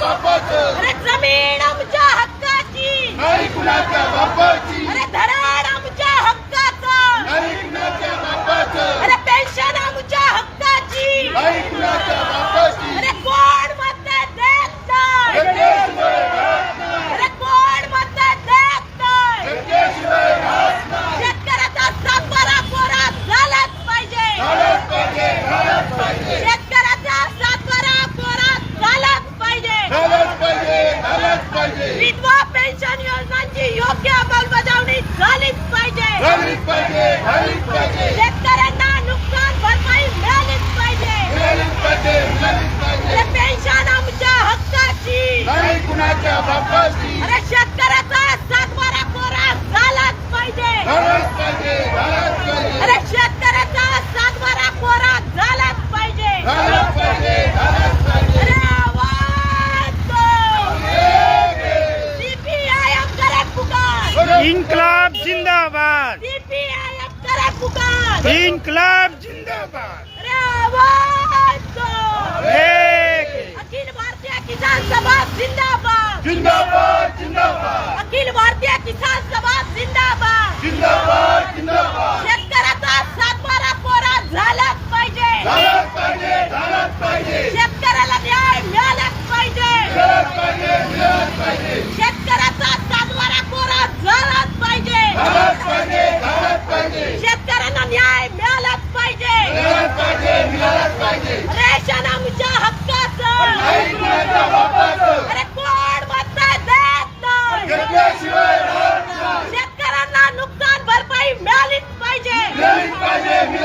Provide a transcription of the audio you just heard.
बापाचं जमीन आमच्या अरे शेतकऱ्याचा सातबारा कोरा झालाच पाहिजे. अरे शेतकऱ्याचा पाहिजे. अरे जिंदाबाद. सीपीआय करे पुकार जिंदाबाद. अखिल भारतीय किसान सभा जिंदाबाद. Zindabad, Zindabad. grande pandemia.